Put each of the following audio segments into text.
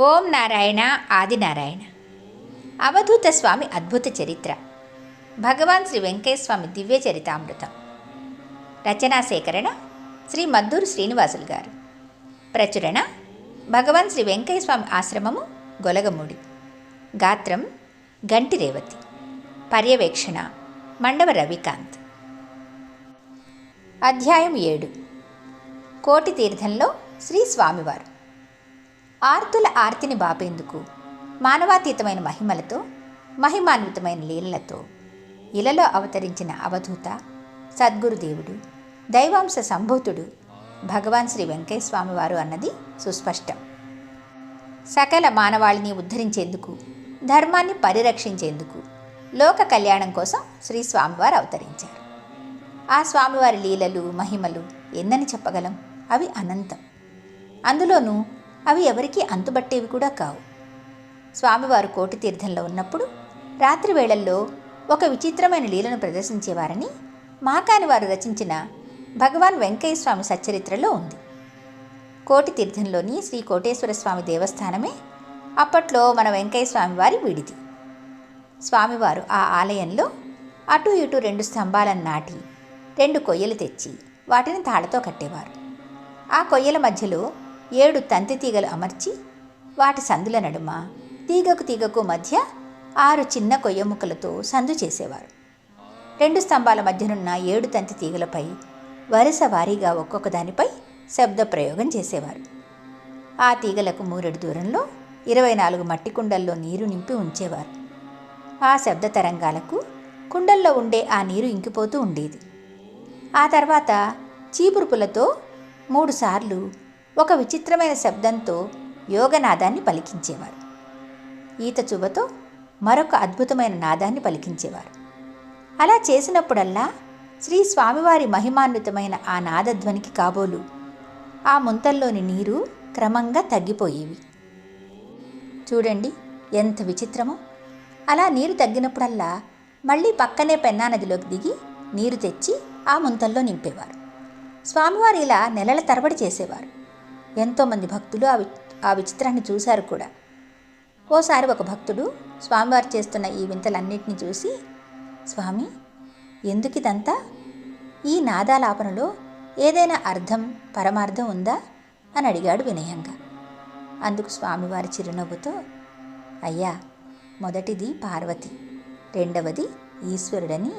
ఓం నారాయణ ఆదినారాయణ అవధూత స్వామి అద్భుత చరిత్ర. భగవాన్ శ్రీ వెంకయ్య దివ్య చరితామృతం. రచనా సేకరణ శ్రీ మద్దూరు శ్రీనివాసులు గారు. ప్రచురణ భగవాన్ శ్రీ వెంకయ్య స్వామి ఆశ్రమము గొలగమూడి. గాత్రం గంటి రేవతి. పర్యవేక్షణ మండవ రవికాంత్. అధ్యాయం ఏడు. కోటి తీర్థంలో శ్రీ స్వామివారు. ఆర్తుల ఆర్తిని బాపేందుకు మానవాతీతమైన మహిమలతో మహిమాన్వితమైన లీలలతో ఇలలో అవతరించిన అవధూత సద్గురుదేవుడు దైవాంశ సంభూతుడు భగవాన్ శ్రీ వెంకయ్య స్వామివారు అన్నది సుస్పష్టం. సకల మానవాళిని ఉద్ధరించేందుకు ధర్మాన్ని పరిరక్షించేందుకు లోక కళ్యాణం కోసం శ్రీ స్వామివారు అవతరించారు. ఆ స్వామివారి లీలలు మహిమలు ఎన్నని చెప్పగలం? అవి అనంతం. అందులోనూ అవి ఎవరికీ అంతుబట్టేవి కూడా కావు. స్వామివారు కోటి తీర్థంలో ఉన్నప్పుడు రాత్రి వేళల్లో ఒక విచిత్రమైన లీలను ప్రదర్శించేవారని మాకాని వారు రచించిన భగవాన్ వెంకయ్య స్వామి సచ్చరిత్రలో ఉంది. కోటి తీర్థంలోని శ్రీ కోటేశ్వర స్వామి దేవస్థానమే అప్పట్లో మన వెంకయ్య స్వామి వారి విడిది. స్వామివారు ఆ ఆలయంలో అటు ఇటు రెండు స్తంభాలను నాటి రెండు కొయ్యలు తెచ్చి వాటిని తాళతో కట్టేవారు. ఆ కొయ్యల మధ్యలో ఏడు తంతి తీగలు అమర్చి వాటి సందుల నడుమ తీగకు తీగకు మధ్య ఆరు చిన్న కొయ్య ముక్కలతో సందు చేసేవారు. రెండు స్తంభాల మధ్యనున్న ఏడు తంతి తీగలపై వరుస వారీగా ఒక్కొక్క దానిపై శబ్ద ప్రయోగం చేసేవారు. ఆ తీగలకు మూరెడు దూరంలో ఇరవై నాలుగు మట్టి కుండల్లో నీరు నింపి ఉంచేవారు. ఆ శబ్ద తరంగాలకు కుండల్లో ఉండే ఆ నీరు ఇంకిపోతూ ఉండేది. ఆ తర్వాత చీపురుపులతో మూడుసార్లు ఒక విచిత్రమైన శబ్దంతో యోగనాదాన్ని పలికించేవారు. ఈత చుబతో మరొక అద్భుతమైన నాదాన్ని పలికించేవారు. అలా చేసినప్పుడల్లా శ్రీ స్వామివారి మహిమాన్వితమైన ఆ నాదధ్వనికి కాబోలు ఆ ముంతల్లోని నీరు క్రమంగా తగ్గిపోయేవి. చూడండి ఎంత విచిత్రమో! అలా నీరు తగ్గినప్పుడల్లా మళ్ళీ పక్కనే పెన్నా నదిలోకి దిగి నీరు తెచ్చి ఆ ముంతల్లో నింపేవారు. స్వామివారు ఇలా నెలల తరబడి చేసేవారు. ఎంతోమంది భక్తులు ఆ ఆ విచిత్రాన్ని చూశారు కూడా. ఓసారి ఒక భక్తుడు స్వామివారు చేస్తున్న ఈ వింతలన్నింటినీ చూసి స్వామి ఎందుకు ఇదంతా ఈ నాదాలాపనలో ఏదైనా అర్థం పరమార్థం ఉందా? అని అడిగాడు వినయంగా. అందుకు స్వామివారి చిరునవ్వుతో అయ్యా మొదటిది పార్వతి రెండవది ఈశ్వరుడని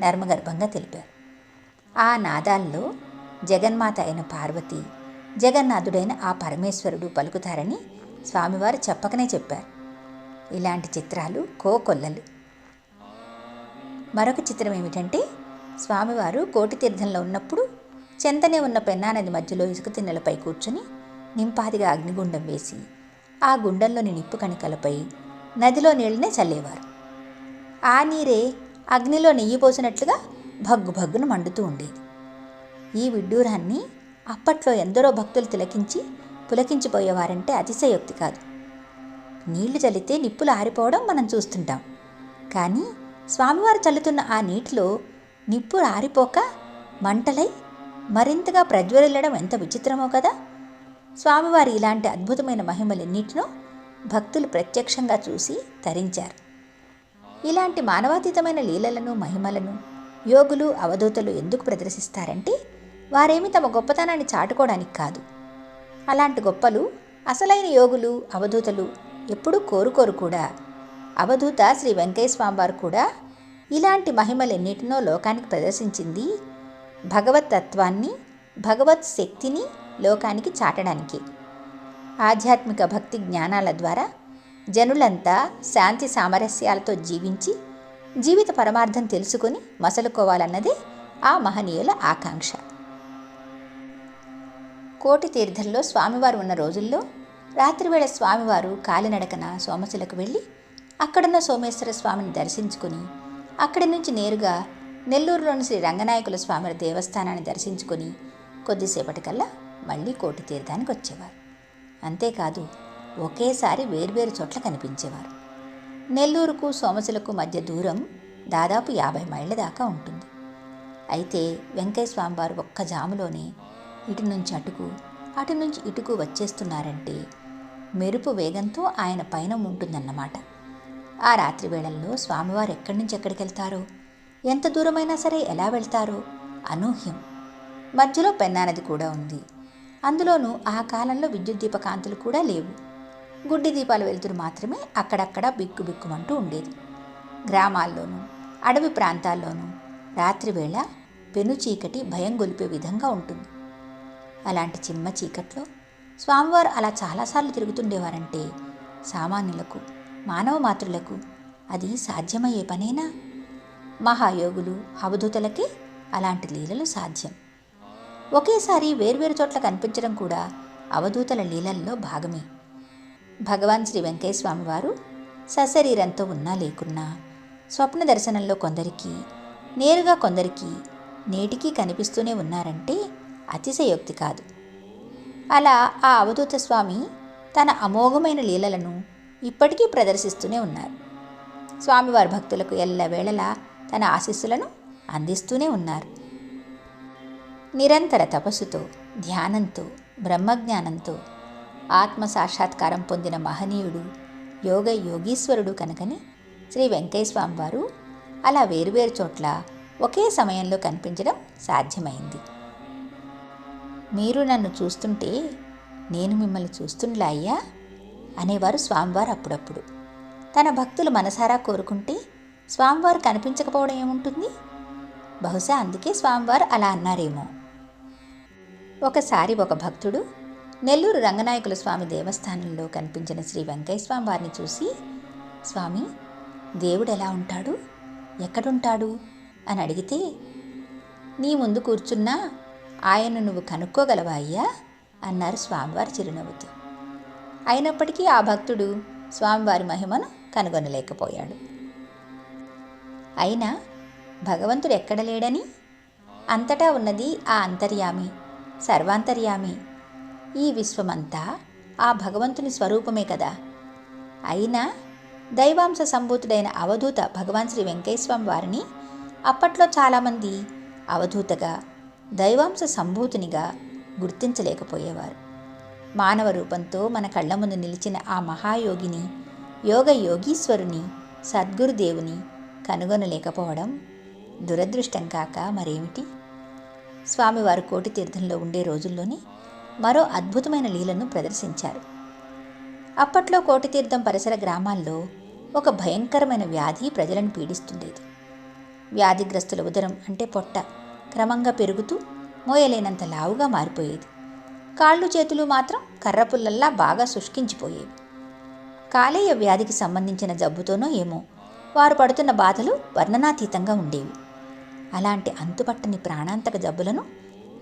నర్మగర్భంగా తెలిపారు. ఆ నాదాల్లో జగన్మాత అయిన పార్వతి జగన్నాథుడైన ఆ పరమేశ్వరుడు పలుకుతారని స్వామివారు చెప్పకనే చెప్పారు. ఇలాంటి చిత్రాలు కోకొల్లలు. మరొక చిత్రం ఏమిటంటే స్వామివారు కోటి తీర్థంలో ఉన్నప్పుడు చెంతనే ఉన్న పెన్నా నది మధ్యలో ఇసుక తిన్నెలపై కూర్చుని నింపాదిగా అగ్నిగుండం వేసి ఆ గుండంలోని నిప్పు కణికలపై నదిలో నీళ్ళనే చల్లేవారు. ఆ నీరే అగ్నిలో నెయ్యి పోసినట్లుగా భగ్గు భగ్గున మండుతూ ఉండేది. ఈ విడ్డూరాన్ని అప్పట్లో ఎందరో భక్తులు తిలకించి పులకించిపోయేవారంటే అతిశయోక్తి కాదు. నీళ్ళు చల్లితే నిప్పులు ఆరిపోవడం మనం చూస్తుంటాం. కానీ స్వామివారు చల్లుతున్న ఆ నీటిలో నిప్పులు ఆరిపోక మంటలై మరింతగా ప్రజ్వరిల్లడం ఎంత విచిత్రమో కదా! స్వామివారి ఇలాంటి అద్భుతమైన మహిమలన్నిటినో భక్తులు ప్రత్యక్షంగా చూసి తరించారు. ఇలాంటి మానవాతీతమైన లీలలను మహిమలను యోగులు అవధూతలు ఎందుకు ప్రదర్శిస్తారంటే వారేమి తమ గొప్పతనాన్ని చాటుకోవడానికి కాదు. అలాంటి గొప్పలు అసలైన యోగులు అవధూతలు ఎప్పుడూ కోరుకోరు కూడా. అవధూత శ్రీ వెంకయ్య వారు కూడా ఇలాంటి మహిమలెన్నిటినో లోకానికి ప్రదర్శించింది భగవత్ తత్వాన్ని భగవత్ శక్తిని లోకానికి చాటడానికి. ఆధ్యాత్మిక భక్తి జ్ఞానాల ద్వారా జనులంతా శాంతి సామరస్యాలతో జీవించి జీవిత పరమార్థం తెలుసుకొని మసలుకోవాలన్నదే ఆ మహనీయుల ఆకాంక్ష. కోటి తీర్థంలో స్వామివారు ఉన్న రోజుల్లో రాత్రివేళ స్వామివారు కాలినడకన సోమశిలకు వెళ్ళి అక్కడున్న సోమేశ్వర స్వామిని దర్శించుకుని అక్కడి నుంచి నేరుగా నెల్లూరులోని శ్రీ రంగనాయకుల స్వామి దేవస్థానాన్ని దర్శించుకొని కొద్దిసేపటికల్లా మళ్ళీ కోటి తీర్థానికి వచ్చేవారు. అంతేకాదు ఒకేసారి వేర్వేరు చోట్ల కనిపించేవారు. నెల్లూరుకు సోమశిలకు మధ్య దూరం దాదాపు యాభై మైళ్ళ దాకా ఉంటుంది. అయితే వెంకయ్య స్వామివారు ఒక్క జాములోనే ఇటు నుంచి అటుకు అటు నుంచి ఇటుకు వచ్చేస్తున్నారంటే మెరుపు వేగంతో ఆయన పైన ఉంటుందన్నమాట ఆ రాత్రి వేళల్లో స్వామివారు ఎక్కడి నుంచి ఎక్కడికి వెళ్తారో? ఎంత దూరమైనా సరే ఎలా వెళ్తారో? అనూహ్యం. మధ్యలో పెన్నానది కూడా ఉంది. అందులోనూ ఆ కాలంలో విద్యుత్ దీపకాంతులు కూడా లేవు. గుడ్డి దీపాలు వెలుతురు మాత్రమే అక్కడక్కడ బిక్కు బిక్కుమంటూ ఉండేది. గ్రామాల్లోనూ అడవి ప్రాంతాల్లోనూ రాత్రివేళ పెను చీకటి భయం గొలిపే విధంగా ఉంటుంది. అలాంటి చిమ్మ చీకట్లో స్వామివారు అలా చాలాసార్లు తిరుగుతుండేవారంటే సామాన్యులకు మానవ మాతృలకు అది సాధ్యమయ్యే పనేనా? మహాయోగులు అవధూతలకే అలాంటి లీలలు సాధ్యం. ఒకేసారి వేర్వేరు చోట్ల కనిపించడం కూడా అవధూతల లీలల్లో భాగమే. భగవాన్ శ్రీ వెంకయ్య వారు సశరీరంతో ఉన్నా లేకున్నా స్వప్న దర్శనంలో కొందరికి నేరుగా కొందరికి నేటికీ కనిపిస్తూనే ఉన్నారంటే అతిశయోక్తి కాదు. అలా ఆ అవధూత స్వామి తన అమోఘమైన లీలలను ఇప్పటికీ ప్రదర్శిస్తూనే ఉన్నారు. స్వామివారి భక్తులకు ఎల్లవేళలా తన ఆశీస్సులను అందిస్తూనే ఉన్నారు. నిరంతర తపస్సుతో ధ్యానంతో బ్రహ్మజ్ఞానంతో ఆత్మ సాక్షాత్కారం పొందిన మహనీయుడు యోగ యోగీశ్వరుడు కనుకని శ్రీ వెంకయ్యస్వామి వారు అలా వేరువేరు చోట్ల ఒకే సమయంలో కనిపించడం సాధ్యమైంది. మీరు నన్ను చూస్తుంటే నేను మిమ్మల్ని చూస్తుండలా అయ్యా? అనేవారు స్వామివారు అప్పుడప్పుడు. తన భక్తులు మనసారా కోరుకుంటే స్వామివారు కనిపించకపోవడం ఏముంటుంది? బహుశా అందుకే స్వామివారు అలా అన్నారేమో. ఒకసారి ఒక భక్తుడు నెల్లూరు రంగనాయకుల స్వామి దేవస్థానంలో కనిపించిన శ్రీ వెంకయ్య స్వామి వారిని చూసి స్వామి దేవుడు ఎలా ఉంటాడు? ఎక్కడుంటాడు? అని అడిగితే నీ ముందు కూర్చున్నా ఆయన నువ్వు కనుక్కోగలవా అయ్యా? అన్నారు స్వామివారి చిరునవ్వుతూ. అయినప్పటికీ ఆ భక్తుడు స్వామివారి మహిమను కనుగొనలేకపోయాడు. అయినా భగవంతుడు ఎక్కడ లేడని? అంతటా ఉన్నది ఆ అంతర్యామి సర్వాంతర్యామి. ఈ విశ్వమంతా ఆ భగవంతుని స్వరూపమే కదా. అయినా దైవాంశ సంభూతుడైన అవధూత భగవాన్ శ్రీ వెంకటేశ్వరం వారిని అప్పట్లో చాలామంది అవధూతగా దైవాంశ సంభూతునిగా గుర్తించలేకపోయేవారు. మానవ రూపంతో మన కళ్ళ ముందు నిలిచిన ఆ మహాయోగిని యోగ యోగీశ్వరుని సద్గురుదేవుని కనుగొనలేకపోవడం దురదృష్టం కాక మరేమిటి? స్వామివారు కోటి తీర్థంలో ఉండే రోజుల్లోనే మరో అద్భుతమైన లీలను ప్రదర్శించారు. అప్పట్లో కోటితీర్థం పరిసర గ్రామాల్లో ఒక భయంకరమైన వ్యాధి ప్రజలను పీడిస్తుండేది. వ్యాధిగ్రస్తుల ఉదరం అంటే పొట్ట. క్రమంగా పెరుగుతూ మోయలేనంత లావుగా మారిపోయేది. కాళ్ళు చేతులు మాత్రం కర్రపుల్లల్లా బాగా శుష్కించిపోయేవి. కాలేయ వ్యాధికి సంబంధించిన జబ్బుతోనో ఏమో వారు పడుతున్న బాధలు వర్ణనాతీతంగా ఉండేవి. అలాంటి అంతుపట్టని ప్రాణాంతక జబ్బులను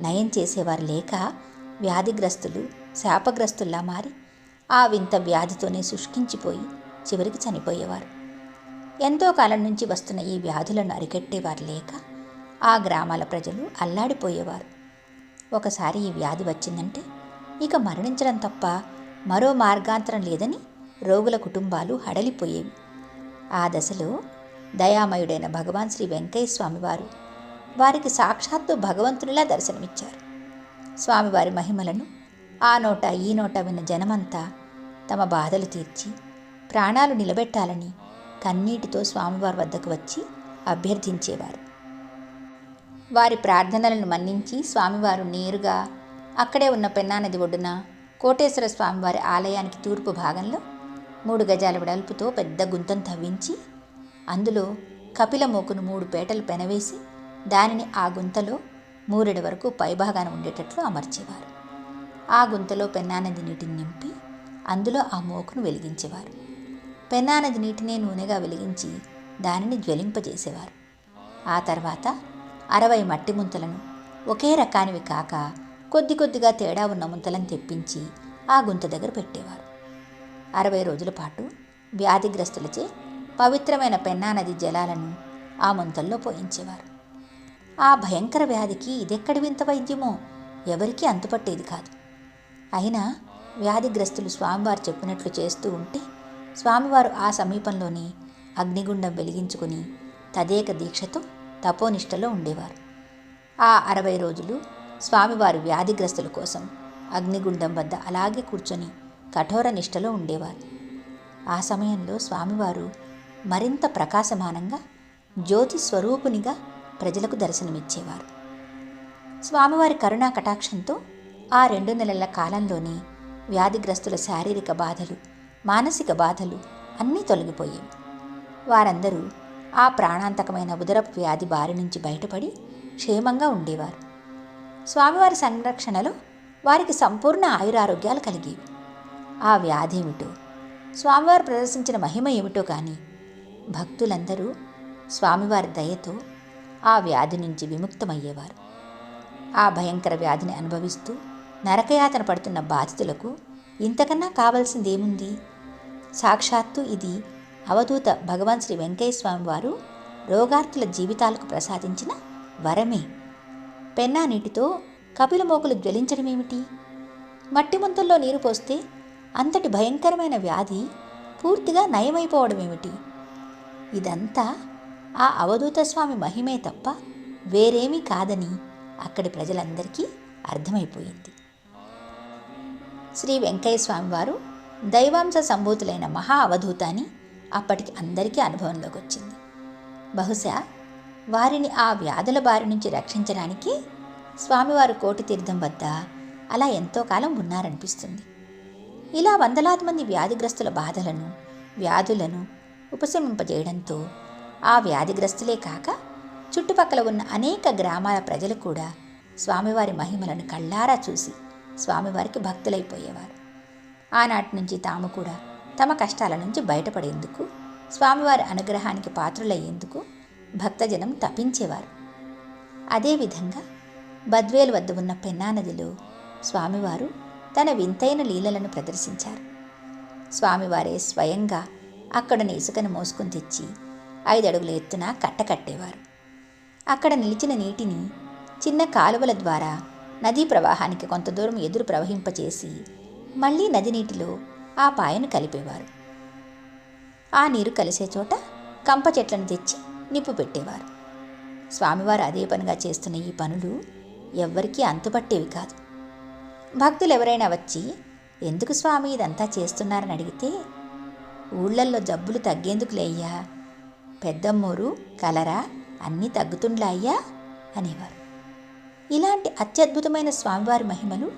నయం చేసేవారు లేక వ్యాధిగ్రస్తులు శాపగ్రస్తుల్లా మారి ఆ వింత వ్యాధితోనే శుష్కించిపోయి చివరికి చనిపోయేవారు. ఎంతో కాలం నుంచి వస్తున్న ఈ వ్యాధులను అరికెట్టేవారు లేక ఆ గ్రామాల ప్రజలు అల్లాడిపోయేవారు. ఒకసారి ఈ వ్యాధి వచ్చిందంటే ఇక మరణించడం తప్ప మరో మార్గాంతరం లేదని రోగుల కుటుంబాలు హడలిపోయేవి. ఆ దశలో దయామయుడైన భగవాన్ శ్రీ వెంకయ్య స్వామివారు వారికి సాక్షాత్తు భగవంతునిలా దర్శనమిచ్చారు. స్వామివారి మహిమలను ఆ నోట ఈ నోట విన్న జనమంతా తమ బాధలు తీర్చి ప్రాణాలు నిలబెట్టాలని కన్నీటితో స్వామివారి వద్దకు వచ్చి అభ్యర్థించేవారు. వారి ప్రార్థనలను మన్నించి స్వామివారు నేరుగా అక్కడే ఉన్న పెన్నానది ఒడ్డున కోటేశ్వర స్వామివారి ఆలయానికి తూర్పు భాగంలో మూడు గజాల వెడల్పుతో పెద్ద గుంతం తవ్వించి అందులో కపిల మోకును మూడు పేటలు పెనవేసి దానిని ఆ గుంతలో మూరెడు వరకు పైభాగాన ఉండేటట్లు అమర్చేవారు. ఆ గుంతలో పెన్నానది నీటిని నింపి అందులో ఆ మోకును వెలిగించేవారు. పెన్నానది నీటినే నూనెగా వెలిగించి దానిని జ్వలింపజేసేవారు. ఆ తర్వాత అరవై మట్టి ముంతలను ఒకే రకానివి కాక కొద్ది కొద్దిగా తేడా ఉన్న ముంతలను తెప్పించి ఆ గుంత దగ్గర పెట్టేవారు. అరవై రోజుల పాటు వ్యాధిగ్రస్తులచే పవిత్రమైన పెన్నానది జలాలను ఆ ముంతల్లో పోయించేవారు. ఆ భయంకర వ్యాధికి ఇదెక్కడి వింత వైద్యమో ఎవరికీ అంతుపట్టేది కాదు. అయినా వ్యాధిగ్రస్తులు స్వామివారు చెప్పినట్లు చేస్తూ ఉంటే స్వామివారు ఆ సమీపంలోని అగ్నిగుండం వెలిగించుకుని తదేక దీక్షతో తపోనిష్టలో ఉండేవారు. ఆ అరవై రోజులు స్వామివారు వ్యాధిగ్రస్తుల కోసం అగ్నిగుండం వద్ద అలాగే కూర్చొని కఠోర నిష్టలో ఉండేవారు. ఆ సమయంలో స్వామివారు మరింత ప్రకాశమానంగా జ్యోతి స్వరూపునిగా ప్రజలకు దర్శనమిచ్చేవారు. స్వామివారి కరుణా కటాక్షంతో ఆ రెండు నెలల కాలంలోనే వ్యాధిగ్రస్తుల శారీరక బాధలు మానసిక బాధలు అన్నీ తొలగిపోయేవి వారందరూ ఆ ప్రాణాంతకమైన ఉదరపు వ్యాధి బారి నుంచి బయటపడి క్షేమంగా ఉండేవారు. స్వామివారి సంరక్షణలో వారికి సంపూర్ణ ఆయురారోగ్యాలు కలిగేవి. ఆ వ్యాధి ఏమిటో స్వామివారు ప్రదర్శించిన మహిమ ఏమిటో కానీ భక్తులందరూ స్వామివారి దయతో ఆ వ్యాధి నుంచి విముక్తమయ్యేవారు. ఆ భయంకర వ్యాధిని అనుభవిస్తూ నరకయాతన పడుతున్న బాధితులకు ఇంతకన్నా కావలసిందేముంది? సాక్షాత్తు ఇది అవధూత భగవాన్ శ్రీ వెంకయ్య స్వామి వారు రోగార్తుల జీవితాలకు ప్రసాదించిన వరమే. పెన్నా నీటితో కపిల మోకులు జ్వలించడమేమిటి? మట్టి ముంతల్లో నీరు పోస్తే అంతటి భయంకరమైన వ్యాధి పూర్తిగా నయమైపోవడమేమిటి? ఇదంతా ఆ అవధూత స్వామి మహిమే తప్ప వేరేమీ కాదని అక్కడి ప్రజలందరికీ అర్థమైపోయింది. శ్రీ వెంకయ్య స్వామివారు దైవాంశ సంభూతులైన మహా అవధూత అని అప్పటికి అందరికీ అనుభవంలోకి వచ్చింది బహుశా వారిని ఆ వ్యాధుల బారి నుంచి రక్షించడానికి స్వామివారు కోటి తీర్థం వద్ద అలా ఎంతో కాలం ఉన్నారనిపిస్తుంది. ఇలా వందలాది మంది వ్యాధిగ్రస్తుల బాధలను వ్యాధులను ఉపశమింపజేయడంతో ఆ వ్యాధిగ్రస్తులే కాక చుట్టుపక్కల ఉన్న అనేక గ్రామాల ప్రజలు కూడా స్వామివారి మహిమలను కళ్ళారా చూసి స్వామివారికి భక్తులైపోయేవారు. ఆనాటి నుంచి తాము కూడా తమ కష్టాల నుంచి బయటపడేందుకు స్వామివారి అనుగ్రహానికి పాత్రులయ్యేందుకు భక్తజనం తపించేవారు. అదేవిధంగా బద్వేలు వద్ద ఉన్న పెన్నా నదిలో స్వామివారు తన వింతైన లీలలను ప్రదర్శించారు. స్వామివారే స్వయంగా అక్కడని ఇసుకను మోసుకుని తెచ్చి ఐదడుగుల ఎత్తున కట్టకట్టేవారు అక్కడ నిలిచిన నీటిని చిన్న కాలువల ద్వారా నదీ ప్రవాహానికి కొంత దూరం ఎదురు ప్రవహింపచేసి మళ్ళీ నది నీటిలో ఆ పాయను కలిపేవారు. ఆ నీరు కలిసే చోట కంప చెట్లను తెచ్చి నిప్పు పెట్టేవారు. స్వామివారు అదే పనిగా చేస్తున్న ఈ పనులు ఎవ్వరికీ అంతుపట్టేవి కాదు. భక్తులు ఎవరైనా వచ్చి ఎందుకు స్వామి ఇదంతా చేస్తున్నారని అడిగితే ఊళ్ళల్లో జబ్బులు తగ్గేందుకులేయ్యా పెద్దమ్మోరు కలరా అన్నీ తగ్గుతుండ్లాయ్యా అనేవారు. ఇలాంటి అత్యద్భుతమైన స్వామివారి మహిమలు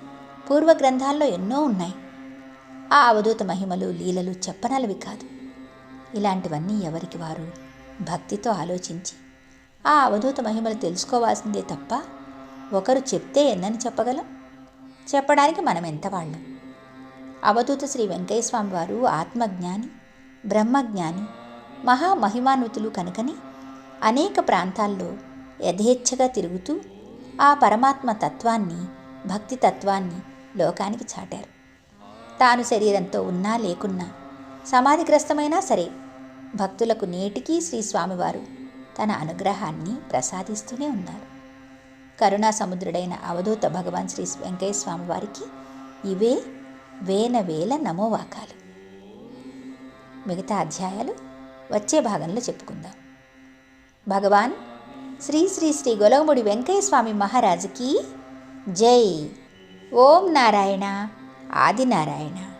పూర్వ గ్రంథాల్లో ఎన్నో ఉన్నాయి. ఆ అవధూత మహిమలు లీలలు చెప్పనలవి కాదు. ఇలాంటివన్నీ ఎవరికి వారు? భక్తితో ఆలోచించి. ఆ అవధూత మహిమలు తెలుసుకోవాల్సిందే తప్ప ఒకరు చెప్తే ఎన్నని చెప్పగలం? చెప్పడానికి మనం ఎంత వాళ్ళం? అవధూత శ్రీ వెంకయ్య స్వామి వారు ఆత్మజ్ఞాని బ్రహ్మజ్ఞాని మహామహిమాన్వితులు కనుకని అనేక ప్రాంతాల్లో యథేచ్ఛగా తిరుగుతూ ఆ పరమాత్మ తత్వాన్ని భక్తి తత్వాన్ని లోకానికి చాటారు. తాను శరీరంతో ఉన్నా లేకున్నా సమాధిగ్రస్తమైనా సరే భక్తులకు నేటికీ శ్రీ స్వామివారు తన అనుగ్రహాన్ని ప్రసాదిస్తూనే ఉన్నారు. కరుణా సముద్రుడైన అవధూత భగవాన్ శ్రీ వెంకయ్య స్వామి వారికి ఇవే వేల వేల నమోవాకాలు మిగతా అధ్యాయాలు వచ్చే భాగంలో చెప్పుకుందాం. భగవాన్ శ్రీ శ్రీ శ్రీ గొలగముడి వెంకయ్య స్వామి మహారాజుకి జై. ఓం నారాయణ. ఆదినారాయణ.